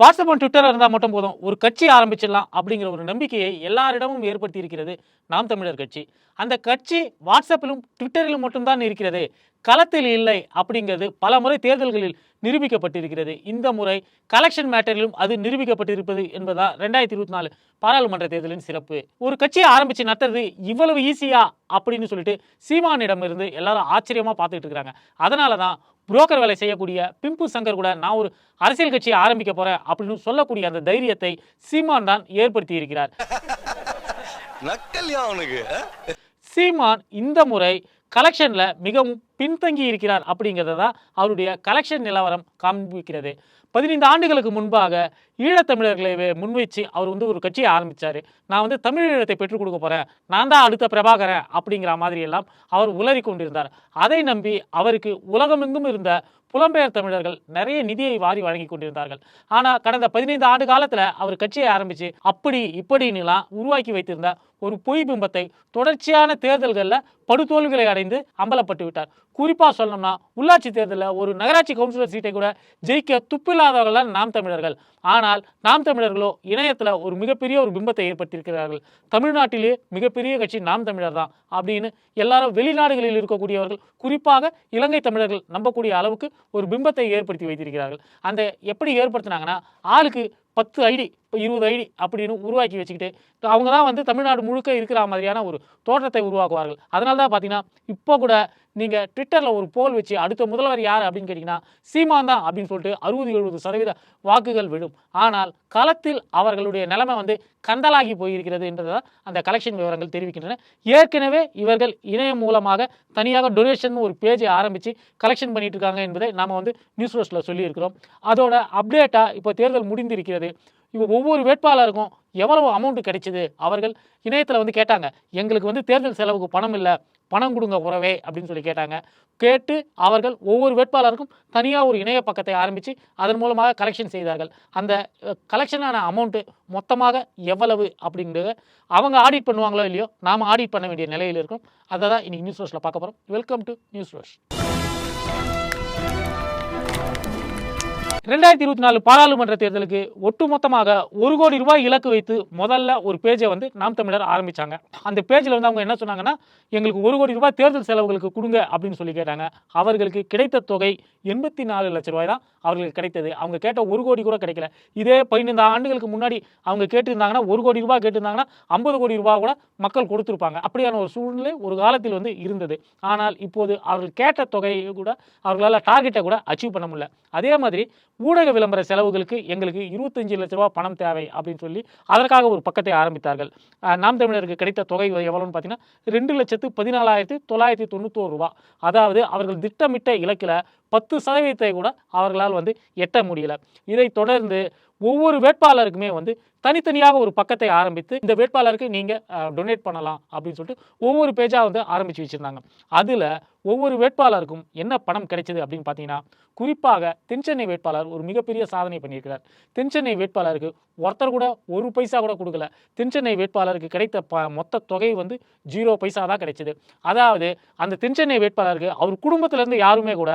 WhatsApp Twitter இருந்தால் மட்டும் போதும். ஒரு கட்சி ஆரம்பிச்சிடலாம் அப்படிங்கிற ஒரு நம்பிக்கையை எல்லாரிடமும் ஏற்படுத்தி இருக்கிறது நாம் தமிழர் கட்சி. அந்த கட்சி வாட்ஸ்அப்பிலும் ட்விட்டரிலும் மட்டும்தான் இருக்கிறது. களத்தில் இல்லை அப்படிங்கிறது பல முறை தேர்தல்களில் நிரூபிக்கப்பட்டிருக்கிறது. இந்த முறை கலெக்ஷன் மேட்டரிலும் அது நிரூபிக்கப்பட்டிருப்பது என்பதுதான் ரெண்டாயிரத்தி இருபத்தி நாலு பாராளுமன்ற தேர்தலின் சிறப்பு. ஒரு கட்சியை ஆரம்பிச்சு நடத்துறது இவ்வளவு ஈஸியா அப்படின்னு சொல்லிட்டு சீமானிடம் இருந்து எல்லாரும் ஆச்சரியமா பார்த்துட்டு இருக்கிறாங்க. அதனால தான் புரோக்கர் வேலை செய்யக்கூடிய பிம்பு சங்கர் கூட நான் ஒரு அரசியல் கட்சியை ஆரம்பிக்க போறேன் அப்படின்னு சொல்லக்கூடிய அந்த தைரியத்தை சீமான் தான் ஏற்படுத்தி இருக்கிறார். சீமான் இந்த முறை கலெக்ஷனில் மிகவும் பின்தங்கி இருக்கிறார் அப்படிங்கிறத தான் அவருடைய கலெக்ஷன் நிலவரம் காண்பிக்கிறது. பதினைந்து ஆண்டுகளுக்கு முன்பாக ஈழத்தமிழர்களை முன்வைச்சு அவர் வந்து ஒரு கட்சியை ஆரம்பித்தார் நான் வந்து தமிழீழத்தை பெற்றுக் கொடுக்க போகிறேன் நான் தான் அடுத்த பிரபாகரன் அப்படிங்கிற மாதிரி எல்லாம் அவர் உளறி கொண்டிருந்தார். அதை நம்பி அவருக்கு உலகமெங்கும் இருந்த புலம்பெயர் தமிழர்கள் நிறைய நிதியை வாரி வழங்கி கொண்டிருந்தார்கள். ஆனால் கடந்த பதினைந்து ஆண்டு காலத்தில் அவர் கட்சியை ஆரம்பித்து அப்படி இப்படின்னுலாம் உருவாக்கி வைத்திருந்த ஒரு பொய் பிம்பத்தை தொடர்ச்சியான தேர்தல்களில் படுதோல்விகளை அடைந்து அம்பலப்பட்டு விட்டார். குறிப்பாக சொல்லணும்னா உள்ளாட்சி தேர்தலில் ஒரு நகராட்சி கவுன்சிலர் சீட்டை கூட ஜெயிக்க துப்பில்லாதவர்கள் தான் நாம் தமிழர்கள். ஆனால் நாம் தமிழர்களோ இணையத்தில் ஒரு மிகப்பெரிய ஒரு பிம்பத்தை ஏற்படுத்தியிருக்கிறார்கள். தமிழ்நாட்டிலேயே மிகப்பெரிய கட்சி நாம் தமிழர் தான் அப்படின்னு எல்லாரும் வெளிநாடுகளில் இருக்கக்கூடியவர்கள் குறிப்பாக இலங்கை தமிழர்கள் நம்பக்கூடிய அளவுக்கு ஒரு பிம்பத்தை ஏற்படுத்தி வைத்திருக்கிறார்கள். அந்த எப்படி ஏற்படுத்தினாங்கன்னா ஆளுக்கு பத்து ஐடி இப்போ இருபது ஐடி அப்படின்னு உருவாக்கி வச்சுக்கிட்டு அவங்க தான் வந்து தமிழ்நாடு முழுக்க இருக்கிற மாதிரியான ஒரு தோற்றத்தை உருவாக்குவார்கள். அதனால தான் பார்த்தீங்கன்னா இப்போ கூட நீங்கள் ட்விட்டரில் ஒரு போல் வச்சு அடுத்த முதல்வர் யார் அப்படின்னு கேட்டிங்கன்னா சீமான் தான் அப்படின்னு சொல்லிட்டு அறுபது எழுபது சதவீத வாக்குகள் விழும். ஆனால் களத்தில் அவர்களுடைய நிலைமை வந்து கந்தலாகி போயிருக்கிறது என்றதை அந்த கலெக்ஷன் விவரங்கள் தெரிவிக்கின்றன. ஏற்கனவே இவர்கள் இணையம் மூலமாக தனியாக டொனேஷன் ஒரு பேஜை ஆரம்பித்து கலெக்ஷன் பண்ணிட்டு இருக்காங்க என்பதை நாம் வந்து நியூஸ் ரோஸ்ட்டில் சொல்லியிருக்கிறோம். அதோட அப்டேட்டாக இப்போ தேர்தல் முடிந்திருக்கிறது. இப்போ ஒவ்வொரு வேட்பாளருக்கும் எவ்வளவு அமௌண்ட் கிடைச்சிது? அவர்கள் இணையத்தில் வந்து கேட்டாங்க. எங்களுக்கு வந்து தேர்தல் செலவுக்கு பணம் இல்லை பணம் கொடுங்க உறவே அப்படின்னு சொல்லி கேட்டாங்க. கேட்டு அவர்கள் ஒவ்வொரு வேட்பாளருக்கும் தனியாக ஒரு இணைய பக்கத்தை ஆரம்பித்து அதன் மூலமாக கலெக்ஷன் செய்தார்கள். அந்த கலெக்ஷனான அமௌண்ட்டு மொத்தமாக எவ்வளவு அப்படிங்கிறத அவங்க ஆடிட் பண்ணுவாங்களோ இல்லையோ நாம் ஆடிட் பண்ண வேண்டிய நிலையில் இருக்கோம். அதை தான் இன்றைக்கி நியூஸ் ரோஸில் பார்க்க போகிறோம் வெல்கம் டு நியூஸ் ரோஸ் ரெண்டாயிரத்தி இருபத்தி நாலு பாராளுமன்ற தேர்தலுக்கு ஒட்டுமொத்தமாக ஒரு கோடி ரூபாய் இலக்கு வைத்து முதல்ல ஒரு பேஜை வந்து நாம் தமிழர் ஆரம்பிச்சாங்க. அந்த பேஜில் வந்து அவங்க என்ன சொன்னாங்கன்னா எங்களுக்கு ஒரு கோடி ரூபாய் தேர்தல் செலவுகளுக்கு கொடுங்க அப்படின்னு சொல்லி கேட்டாங்க. அவர்களுக்கு கிடைத்த தொகை எண்பத்தி நாலு லட்ச ரூபாய் தான் அவர்களுக்கு கிடைத்தது. அவங்க கேட்ட ஒரு கோடி கூட கிடைக்கல. இதே பதினைந்து ஆண்டுகளுக்கு முன்னாடி அவங்க கேட்டிருந்தாங்கன்னா ஒரு கோடி ரூபாய் கேட்டிருந்தாங்கன்னா ஐம்பது கோடி ரூபாய் கூட மக்கள் கொடுத்துருப்பாங்க. அப்படியான ஒரு சூழ்நிலை ஒரு காலத்தில் வந்து இருந்தது. ஆனால் இப்போது அவர்கள் கேட்ட தொகையை கூட அவர்களால் டார்கெட்டை கூட அச்சீவ் பண்ண முடியல. அதே மாதிரி ஊடக விளம்பர செலவுகளுக்கு எங்களுக்கு இருபத்தஞ்சு லட்ச ரூபா பணம் தேவை அப்படின்னு சொல்லி அதற்காக ஒரு பக்கத்தை ஆரம்பித்தார்கள். நாம் தமிழருக்கு கிடைத்த தொகை எவ்வளோன்னு பார்த்தீங்கன்னா ரெண்டு லட்சத்து பதினாலாயிரத்தி தொள்ளாயிரத்தி தொண்ணூத்தோரு ரூபா. அதாவது அவர்கள் திட்டமிட்ட இலக்கில் பத்து சதவீதத்தை கூட அவர்களால் வந்து எட்ட முடியல. இதை தொடர்ந்து ஒவ்வொரு வேட்பாளருக்குமே வந்து தனித்தனியாக ஒரு பக்கத்தை ஆரம்பித்து இந்த வேட்பாளருக்கு நீங்கள் டொனேட் பண்ணலாம் அப்படின்னு சொல்லிட்டு ஒவ்வொரு பேஜாக வந்து ஆரம்பித்து வச்சுருந்தாங்க. அதில் ஒவ்வொரு வேட்பாளருக்கும் என்ன பணம் கிடைச்சது அப்படின்னு பார்த்தீங்கன்னா குறிப்பாக தென்சென்னை வேட்பாளர் ஒரு மிகப்பெரிய சாதனை பண்ணியிருக்கிறார். தென்சென்னை வேட்பாளருக்கு ஒருத்தர் கூட ஒரு பைசா கூட கொடுக்கல. தென்சென்னை வேட்பாளருக்கு கிடைத்த ப மொத்த தொகை வந்து ஜீரோ பைசா தான் கிடைச்சிது. அதாவது அந்த தென்சென்னை வேட்பாளருக்கு அவர் குடும்பத்திலேருந்து யாருமே கூட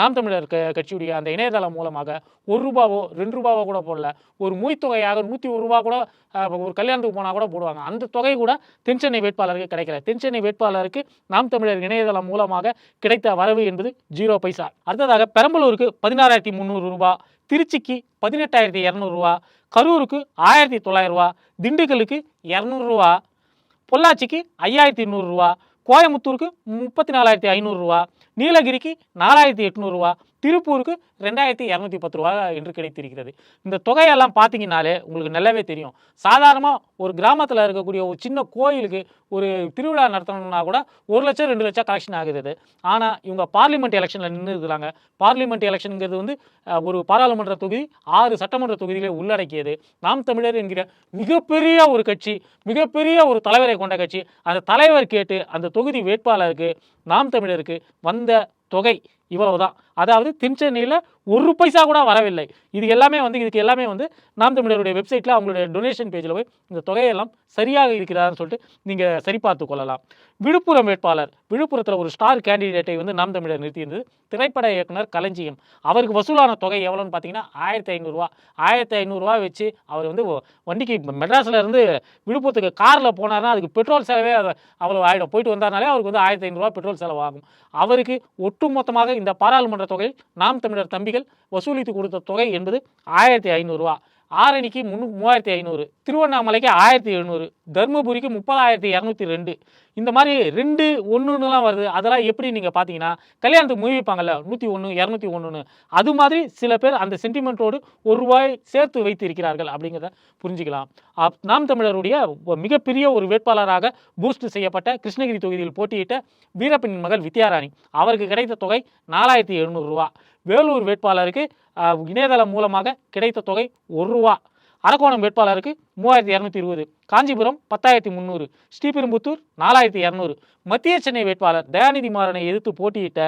நாம் தமிழர் கட்சியுடைய அந்த இணையதளம் மூலமாக ஒரு ரூபாவோ ரெண்டு ரூபாவோ கூட போடல. ஒரு மொய்த்தொகையாக நூற்றி ஒரு ரூபா கூட ஒரு கல்யாணத்துக்கு போனால் கூட போடுவாங்க. அந்த தொகை கூட தென்சென்னை வேட்பாளருக்கு கிடைக்கல. தென்சென்னை வேட்பாளருக்கு நாம் தமிழர் இணையதளம் மூலமாக கிடைத்த வரவு என்பது ஜீரோ பைசா. அடுத்ததாக பெரம்பலூருக்கு பதினாறாயிரத்தி முந்நூறு ரூபா திருச்சிக்கு பதினெட்டாயிரத்தி இரநூறுவா கரூருக்கு ஆயிரத்தி தொள்ளாயிரரூவா திண்டுக்கலுக்கு இரநூறுவா பொள்ளாச்சிக்கு ஐயாயிரத்தி நூறுரூவா கோயமுத்தூருக்கு முப்பத்தி நாலாயிரத்தி ஐநூறுரூவா நீலகிரிக்கு நாலாயிரத்தி எட்நூறுரூவா திருப்பூருக்கு ரெண்டாயிரத்தி இரநூத்தி பத்து ரூபா என்று கிடைத்திருக்கிறது. இந்த தொகையெல்லாம் பார்த்தீங்கன்னாலே உங்களுக்கு நல்லாவே தெரியும். சாதாரணமாக ஒரு கிராமத்தில் இருக்கக்கூடிய ஒரு சின்ன கோயிலுக்கு ஒரு திருவிழா நடத்தணும்னா கூட ஒரு லட்சம் ரெண்டு லட்சம் கலெக்ஷன் ஆகுது. ஆனால் இவங்க பார்லிமெண்ட் எலெக்ஷனில் நின்று இருக்கிறாங்க. பார்லிமெண்ட் எலெக்ஷனுங்கிறது வந்து ஒரு பாராளுமன்ற தொகுதி ஆறு சட்டமன்ற தொகுதிகளை உள்ளடக்கியது. நாம் தமிழர் என்கிற மிகப்பெரிய ஒரு கட்சி மிகப்பெரிய ஒரு தலைவரை கொண்ட கட்சி. அந்த தலைவர் கேட்டு அந்த தொகுதி வேட்பாளருக்கு நாம் தமிழருக்கு வந்த தொகை இவ்வளவுதான். அதாவது தென்சென்னையில் ஒரு பைசா கூட வரவில்லை. இது எல்லாமே வந்து இதுக்கு எல்லாமே வந்து நாம் தமிழருடைய வெப்சைட்டில் அவங்களுடைய டொனேஷன் பேஜில் போய் இந்த தொகையெல்லாம் சரியாக இருக்கிறான்னு சொல்லிட்டு நீங்கள் சரிபார்த்து கொள்ளலாம். விழுப்புரம் வேட்பாளர் விழுப்புரத்தில் ஒரு ஸ்டார் கேண்டிடேட்டை வந்து நாம் தமிழர் நிறுத்தியிருந்தது. திரைப்பட இயக்குனர் களஞ்சியம். அவருக்கு வசூலான தொகை எவ்வளோன்னு பார்த்தீங்கன்னா ஆயிரத்தி ஐநூறுரூவா ஆயிரத்தி ஐநூறுரூவா வச்சு அவர் வந்து வண்டிக்கு மெட்ராஸில் இருந்து விழுப்புரத்துக்கு காரில் போனார்னா அதுக்கு பெட்ரோல் செலவே அவ்வளோ ஆகிடும் போயிட்டு வந்தாருனாலே அவருக்கு வந்து ஆயிரத்தி ஐநூறுரூவா பெட்ரோல் செலவாகும். அவருக்கு ஒட்டுமொத்தமாக இந்த பாராளுமன்ற தொகையில் நாம் தமிழர் தம்பிகள் வசூலித்து கொடுத்த தொகை என்பது ஆயிரத்தி ஐநூறுரூவா ஆரணிக்கு முன் மூவாயிரத்தி ஐநூறு திருவண்ணாமலைக்கு ஆயிரத்தி எழுநூறு தருமபுரிக்கு முப்பதாயிரத்தி இரநூத்தி ரெண்டு. இந்த மாதிரி ரெண்டு ஒன்றுலாம் வருது. அதெல்லாம் எப்படி நீங்கள் பார்த்தீங்கன்னா கல்யாணத்துக்கு முயவிப்பாங்கல்ல நூற்றி ஒன்று இரநூத்தி ஒன்றுன்னு அது மாதிரி சில பேர் அந்த சென்டிமெண்ட்டோடு ஒரு ரூபாய் சேர்த்து வைத்து இருக்கிறார்கள் அப்படிங்கிறத புரிஞ்சுக்கலாம். அப்- நாம் தமிழருடைய மிகப்பெரிய ஒரு வேட்பாளராக பூஸ்ட் செய்யப்பட்ட கிருஷ்ணகிரி தொகுதியில் போட்டியிட்ட வீரப்பனின் மகள் வித்யாராணி. அவருக்கு கிடைத்த தொகை நாலாயிரத்தி எழுநூறுரூவா வேலூர் வேட்பாளருக்கு இணையதளம் மூலமாக கிடைத்த தொகை ஒரு ரூபா. அரக்கோணம் வேட்பாளருக்கு மூவாயிரத்தி இரநூத்தி இருபது. காஞ்சிபுரம் பத்தாயிரத்தி முந்நூறு ஸ்ரீபெரும்புத்தூர் நாலாயிரத்தி இரநூறு. மத்திய சென்னை வேட்பாளர் தயாநிதி மாறனை எதிர்த்து போட்டியிட்ட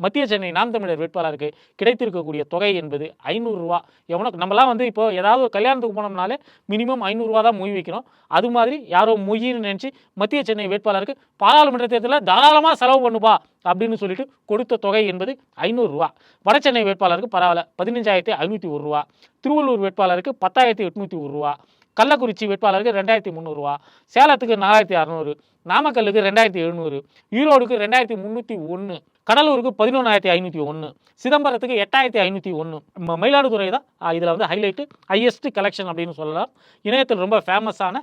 மத்திய சென்னை நாம் தமிழர் வேட்பாளருக்கு கிடைத்திருக்கக்கூடிய தொகை என்பது ஐநூறுரூவா எவனுக்கு நம்மலாம் வந்து இப்போ ஏதாவது ஒரு கல்யாணத்துக்கு போனோம்னாலே மினிமம் ஐநூறுரூவா தான் மொய் வைக்கிறோம். அது மாதிரி யாரோ மொய்ன்னு நினச்சி மத்திய சென்னை வேட்பாளருக்கு பாராளுமன்ற தேர்தலில் தாராளமாக செலவு பண்ணுப்பா அப்படின்னு சொல்லிட்டு கொடுத்த தொகை என்பது ஐநூறுரூவா வடசென்னை வேட்பாளருக்கு பரவாயில்ல பதினஞ்சாயிரத்தி ஐநூற்றி ஒரு ரூபா. திருவள்ளூர் வேட்பாளருக்கு பத்தாயிரத்தி எட்நூற்றி ஒரு ரூபா. கள்ளக்குறிச்சி வேட்பாளருக்கு ரெண்டாயிரத்தி முந்நூறுரூவா சேலத்துக்கு நாலாயிரத்தி அறநூறு நாமக்கல்லுக்கு ரெண்டாயிரத்தி எழுநூறு ஈரோடுக்கு ரெண்டாயிரத்தி முந்நூற்றி ஒன்று கடலூருக்கு பதினொன்றாயிரத்தி ஐநூற்றி ஒன்று சிதம்பரத்துக்கு எட்டாயிரத்தி ஐநூற்றி ஒன்று மயிலாடுதுறை தான் இதில் வந்து ஹைலைட்டு ஹையஸ்ட் கலெக்ஷன் அப்படின்னு சொல்லலாம். இணையத்தில் ரொம்ப ஃபேமஸான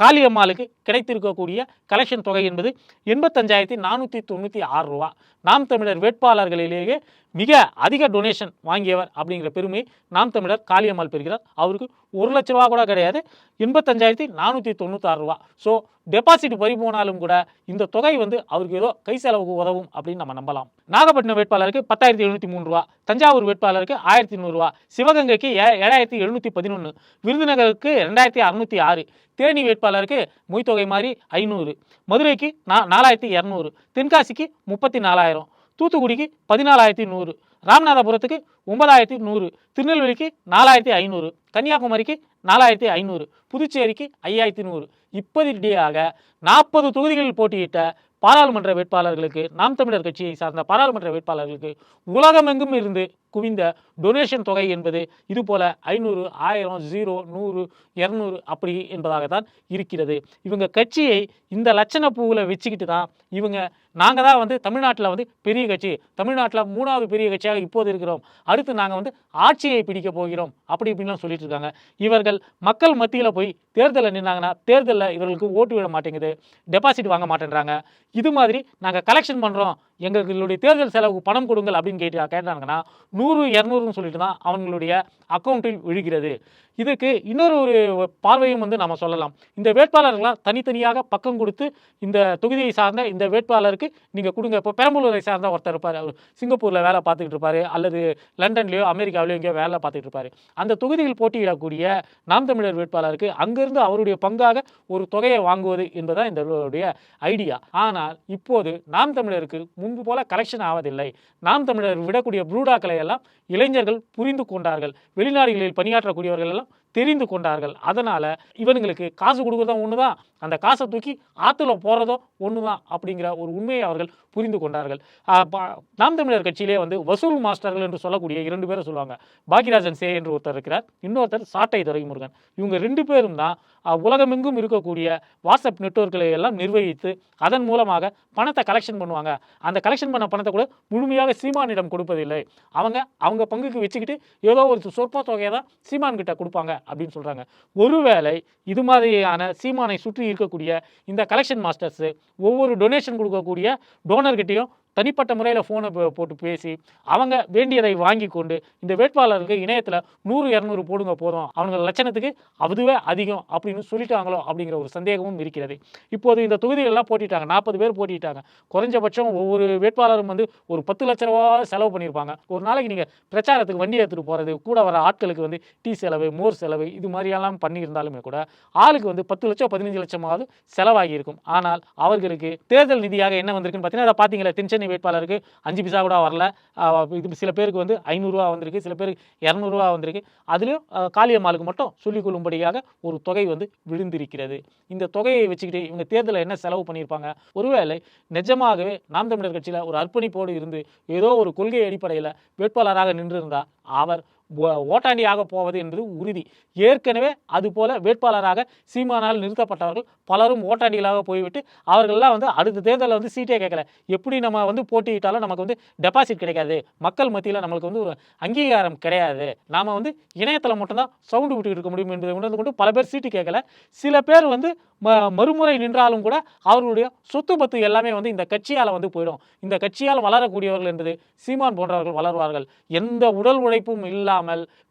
காளியம்மாளுக்கு கிடைத்திருக்கக்கூடிய கலெக்ஷன் தொகை என்பது எண்பத்தஞ்சாயிரத்தி நானூற்றி தொண்ணூற்றி ஆறு ரூபா. நாம் தமிழர் வேட்பாளர்களிலேயே மிக அதிக டொனேஷன் வாங்கியவர் அப்படிங்கிற பெருமையை நாம் தமிழர் காளியம்மாள் பெறுகிறார். அவருக்கு ஒரு லட்ச ரூபா கூட கிடையாது. எண்பத்தஞ்சாயிரத்தி நானூற்றி தொண்ணூத்தாறு ரூபா. ஸோ டெபாசிட் பறி போனாலும் கூட இந்த தொகை வந்து அவருக்கு ஏதோ கை செலவுக்கு உதவும் அப்படின்னு நம்ம நம்பலாம். நாகப்பட்டினம் வேட்பாளருக்கு பத்தாயிரத்தி எழுநூற்றி மூணு ரூபா. தஞ்சாவூர் வேட்பாளருக்கு ஆயிரத்தி நூறுரூவா சிவகங்கைக்கு ஏ- ஏழாயிரத்தி எழுநூற்றி பதினொன்று விருதுநகருக்கு ரெண்டாயிரத்தி அறநூற்றி ஆறு. தேனி வேட்பாளருக்கு மொய்த்தொகை மாதிரி ஐநூறு. மதுரைக்கு நா நாலாயிரத்தி இரநூறு. தென்காசிக்கு முப்பத்தி நாலாயிரம். தூத்துக்குடிக்கு பதினாலாயிரத்தி நூறு ராமநாதபுரத்துக்கு ஒன்பதாயிரத்தி நூறு திருநெல்வேலிக்கு நாலாயிரத்தி ஐநூறு கன்னியாகுமரிக்கு நாலாயிரத்தி ஐநூறு புதுச்சேரிக்கு ஐயாயிரத்தி நூறு. இப்படியாக நாற்பது தொகுதிகளில் போட்டியிட்ட பாராளுமன்ற வேட்பாளர்களுக்கு நாம் தமிழர் கட்சியை சார்ந்த பாராளுமன்ற வேட்பாளர்களுக்கு உலகமெங்கும் இருந்து குவிந்த டொனேஷன் தொகை என்பது இதுபோல ஐநூறு ஆயிரம் ஜீரோ நூறு இரநூறு அப்படி என்பதாகத்தான் இருக்கிறது. இவங்க கட்சியை இந்த லட்சண பூவில் வச்சுக்கிட்டு தான் இவங்க நாங்கள் தான் வந்து தமிழ்நாட்டில் வந்து பெரிய கட்சி தமிழ்நாட்டில் மூணாவது பெரிய கட்சியாக இப்போது இருக்கிறோம். அடுத்து நாங்கள் வந்து ஆட்சியை பிடிக்க போகிறோம். அப்படி இப்படின்லாம் சொல்லிட்டு இருக்காங்க. இவர்கள் மக்கள் மத்தியில் போய் தேர்தலில் நின்னாங்கன்னா தேர்தலில் இவர்களுக்கு ஓட்டு விட மாட்டேங்குது. டெபாசிட் வாங்க மாட்டேன்றாங்க. இது மாதிரி நாங்கள் கலெக்ஷன் பண்ணுறோம் எங்களுடைய தேர்தல் செலவுக்கு பணம் கொடுங்கள் அப்படின்னு கேட்டு கேட்டாங்கன்னா நூறு இரநூறுன்னு சொல்லிட்டு தான் அவங்களுடைய அக்கௌண்ட்டில் விழுகிறது. இதுக்கு இன்னொரு ஒரு பார்வையும் வந்து நம்ம சொல்லலாம். இந்த வேட்பாளர்கள்லாம் தனித்தனியாக பக்கம் கொடுத்து இந்த தொகுதியை சார்ந்த இந்த வேட்பாளருக்கு நீங்கள் கொடுங்க. இப்போ பெரம்பலூரை சார்ந்த ஒருத்தர் இருப்பார். அவர் சிங்கப்பூரில் வேலை பார்த்துக்கிட்டு இருப்பார். அல்லது லண்டன்லேயோ அமெரிக்காவிலையோ எங்கேயோ வேலை பார்த்துக்கிட்டு இருப்பார். அந்த தொகுதியில் போட்டியிடக்கூடிய நாம் தமிழர் வேட்பாளருக்கு அங்கிருந்து அவருடைய பங்காக ஒரு தொகையை வாங்குவது என்பதுதான் இந்த ஐடியா ஆனால் இப்போது நாம் தமிழருக்கு முன்பு போல கலெக்ஷன் ஆவதில்லை. நாம் தமிழர் விடக்கூடிய ப்ரூடாக்களை எல்லாம் இளைஞர்கள் புரிந்து கொண்டார்கள். வெளிநாடுகளில் பணியாற்றக்கூடியவர்கள் எல்லாம் தெரிந்து கொண்டார்கள். அதனால் இவனுங்களுக்கு காசு கொடுக்குறதும் ஒன்று தான் அந்த காசை தூக்கி ஆற்றுல போகிறதும் ஒன்று தான் அப்படிங்கிற ஒரு உண்மையை அவர்கள் புரிந்து கொண்டார்கள். பா- நாம் தமிழர் கட்சியிலே வந்து வசூல் மாஸ்டர்கள் என்று சொல்லக்கூடிய இரண்டு பேரை சொல்லுவாங்க. பாக்கியராஜன் சே என்று ஒருத்தர் இருக்கிறார். இன்னொருத்தர் சாட்டை துரைமுருகன் இவங்க ரெண்டு பேரும் தான் உலகமெங்கும் இருக்கக்கூடிய வாட்ஸ்அப் நெட்வொர்க்களை எல்லாம் நிர்வகித்து அதன் மூலமாக பணத்தை கலெக்ஷன் பண்ணுவாங்க. அந்த கலெக்ஷன் பண்ண பணத்தை கூட முழுமையாக சீமானிடம் கொடுப்பதில்லை. அவங்க அவங்க பங்குக்கு வச்சுக்கிட்டு ஏதோ ஒரு சொற்ப தொகையை தான் சீமான் கிட்ட கொடுப்பாங்க. அப்படின்னு சொல்கிறாங்க ஒருவேளை இது மாதிரியான சீமானை சுற்றி இருக்கக்கூடிய இந்த கலெக்ஷன் மாஸ்டர்ஸு ஒவ்வொரு டொனேஷன் கொடுக்கக்கூடிய டோனர்கிட்டையும் தனிப்பட்ட முறையில் ஃபோனை போட்டு பேசி அவங்க வேண்டியதை வாங்கி கொண்டு இந்த வேட்பாளருக்கு இணையத்தில் நூறு இரநூறு போடுங்க போதும். அவங்க லட்சணத்துக்கு அதுவே அதிகம் அப்படின்னு சொல்லிட்டாங்களோ அப்படிங்கிற ஒரு சந்தேகமும் இருக்கிறது. இப்போது இந்த தொகுதிகளெலாம் போட்டிட்டாங்க. நாற்பது பேர் போட்டிட்டாங்க. குறைஞ்சபட்சம் ஒவ்வொரு வேட்பாளரும் வந்து ஒரு பத்து லட்ச ரூபா செலவு பண்ணியிருப்பாங்க ஒரு நாளைக்கு நீங்கள் பிரச்சாரத்துக்கு வண்டி எடுத்துகிட்டு போகிறது கூட வர ஆட்களுக்கு வந்து டீ செலவு மோர் செலவு இது மாதிரியெல்லாம் பண்ணியிருந்தாலுமே கூட ஆளுக்கு வந்து பத்து லட்சம் பதினஞ்சு லட்சமாவது செலவாகி இருக்கும் ஆனால் அவர்களுக்கு தேர்தல் நிதியாக என்ன வந்திருக்குன்னு பார்த்தீங்கன்னா அதை பார்த்தீங்களா தென்சென்னை தனித்தனி வேட்பாளருக்கு? அஞ்சு பைசா கூட வரல. இது சில பேருக்கு வந்து ஐநூறுரூவா வந்திருக்கு சில பேருக்கு இரநூறுவா வந்திருக்கு. அதுலேயும் காளியம்மாளுக்கு மட்டும் சொல்லிக் கொள்ளும்படியாக ஒரு தொகை வந்து விழுந்திருக்கிறது. இந்த தொகையை வச்சுக்கிட்டு இவங்க தேர்தலில் என்ன செலவு பண்ணியிருப்பாங்க? ஒருவேளை நிஜமாகவே நாம் தமிழர் கட்சியில் ஒரு அர்ப்பணிப்போடு இருந்து ஏதோ ஒரு கொள்கை அடிப்படையில் வேட்பாளராக நின்றிருந்தால் அவர் ஓட்டாண்டியாக போவது என்பது உறுதி. ஏற்கனவே அதுபோல வேட்பாளராக சீமானால் நிறுத்தப்பட்டவர்கள் பலரும் ஓட்டாண்டிகளாக போய்விட்டு அவர்கள்லாம் வந்து அடுத்த தேர்தலில் வந்து சீட்டே கேட்கல. எப்படி நம்ம வந்து போட்டியிட்டாலும் நமக்கு வந்து டெபாசிட் கிடைக்காது. மக்கள் மத்தியில் நம்மளுக்கு வந்து ஒரு அங்கீகாரம் கிடையாது. நாம் வந்து இணையத்தில் மட்டும்தான் சவுண்டு விட்டுக்கிட்டு இருக்க முடியும் என்பதை உணர்ந்து கொண்டு பல பேர் சீட்டு கேட்கல. சில பேர் வந்து ம- மறுமுறை நின்றாலும் கூட அவர்களுடைய சொத்து பத்து எல்லாமே வந்து இந்த கட்சியால் வந்து போயிடும். இந்த கட்சியால் வளரக்கூடியவர்கள் என்பது சீமான் போன்றவர்கள் வளருவார்கள். எந்த உடல் உழைப்பும் இல்லாமல்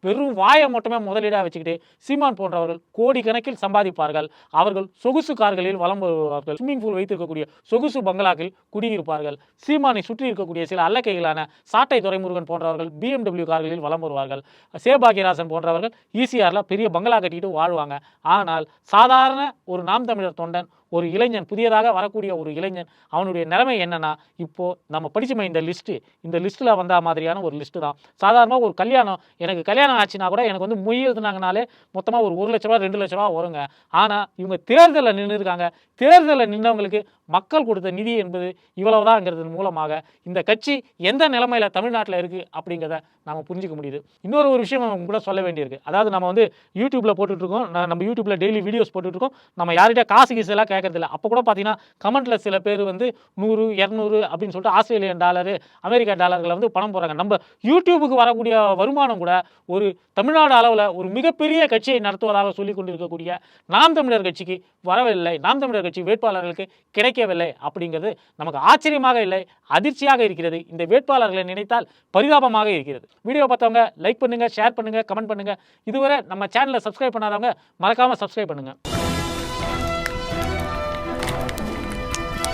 வெறும் வாயை மட்டுமே முதலீடாக வச்சுக்கிட்டு சீமான் போன்றவர்கள் கோடிக்கணக்கில் சம்பாதிப்பார்கள். அவர்கள் சொகுசு கார்களில் வலம் வருவார்கள். ஸ்விம்மிங் பூல் வைத்திருக்கக்கூடிய சொகுசு பங்களாக்கள் குடியிருப்பார்கள். சீமானை சுற்றி இருக்கக்கூடிய சில அல்லக்கைகளான சாட்டை துரைமுருகன் போன்றவர்கள் பிஎம்டபிள்யூ கார்களில் வலம் வருவார்கள். சேபாகியராசன் போன்றவர்கள் ஈசிஆரில் பெரிய பங்களா கட்டிட்டு வாழ்வாங்க. ஆனால் சாதாரண ஒரு நாம் தமிழர் தொண்டன் ஒரு இளைஞன் புதியதாக வரக்கூடிய ஒரு இளைஞன் அவனுடைய நிலைமை என்னன்னா இப்போ நம்ம படிச்சுமே இந்த லிஸ்ட்டு இந்த லிஸ்ட்டில் வந்த மாதிரியான ஒரு லிஸ்ட்டு தான். சாதாரணமாக ஒரு கல்யாணம் எனக்கு கல்யாணம் ஆச்சுன்னா கூட எனக்கு வந்து மொய் எழுதுனாங்கனாலே மொத்தமாக ஒரு ஒரு லட்ச ரூபா ரெண்டு லட்ச ரூபா வருங்க. ஆனால் இவங்க தேர்தலில் நின்று இருக்காங்க தேர்தலில் நின்றவங்களுக்கு மக்கள் கொடுத்த நிதி என்பது இவ்வளவுதாங்கிறது மூலமாக இந்த கட்சி எந்த நிலைமையில் தமிழ்நாட்டில் இருக்குது அப்படிங்கிறத நம்ம புரிஞ்சுக்க முடியுது. இன்னொரு ஒரு விஷயம் நம்ம கூட சொல்ல வேண்டியிருக்கு. அதாவது நம்ம வந்து யூடியூப்பில் போட்டுட்ருக்கோம். நம்ம யூடியூப்பில் டெய்லி வீடியோஸ் போட்டுட்ருக்கோம். நம்ம யார்கிட்ட காசு கீசெல்லாம் கேட்கறதில்ல அப்போ கூட பார்த்தீங்கன்னா கமெண்ட்டில் சில பேர் வந்து நூறு இரநூறு அப்படின்னு சொல்லிட்டு ஆஸ்திரேலியன் டாலரு அமெரிக்கா டாலர்களை வந்து பணம் போகிறாங்க நம்ம யூடியூபுக்கு வரக்கூடிய வருமானம் கூட ஒரு தமிழ்நாடு அளவில் ஒரு மிகப்பெரிய கட்சியை நடத்துவதாக சொல்லிக் கொண்டிருக்கக்கூடிய நாம் தமிழர் கட்சிக்கு வரவில்லை. நாம் தமிழர் கட்சி வேட்பாளர்களுக்கு கிடைக்கவில்லை அப்படிங்கிறது நமக்கு ஆச்சரியமாக இல்லை அதிர்ச்சியாக இருக்கிறது. இந்த வேட்பாளர்களை நினைத்தால் பரிதாபமாக இருக்கிறது. வீடியோ பார்த்தவங்க லைக் பண்ணுங்க ஷேர் பண்ணுங்க கமெண்ட் பண்ணுங்க. இதுவரை நம்ம சேனலை சப்ஸ்கிரைப் பண்ணாதவங்க மறக்காம சப்ஸ்கிரைப் பண்ணுங்க.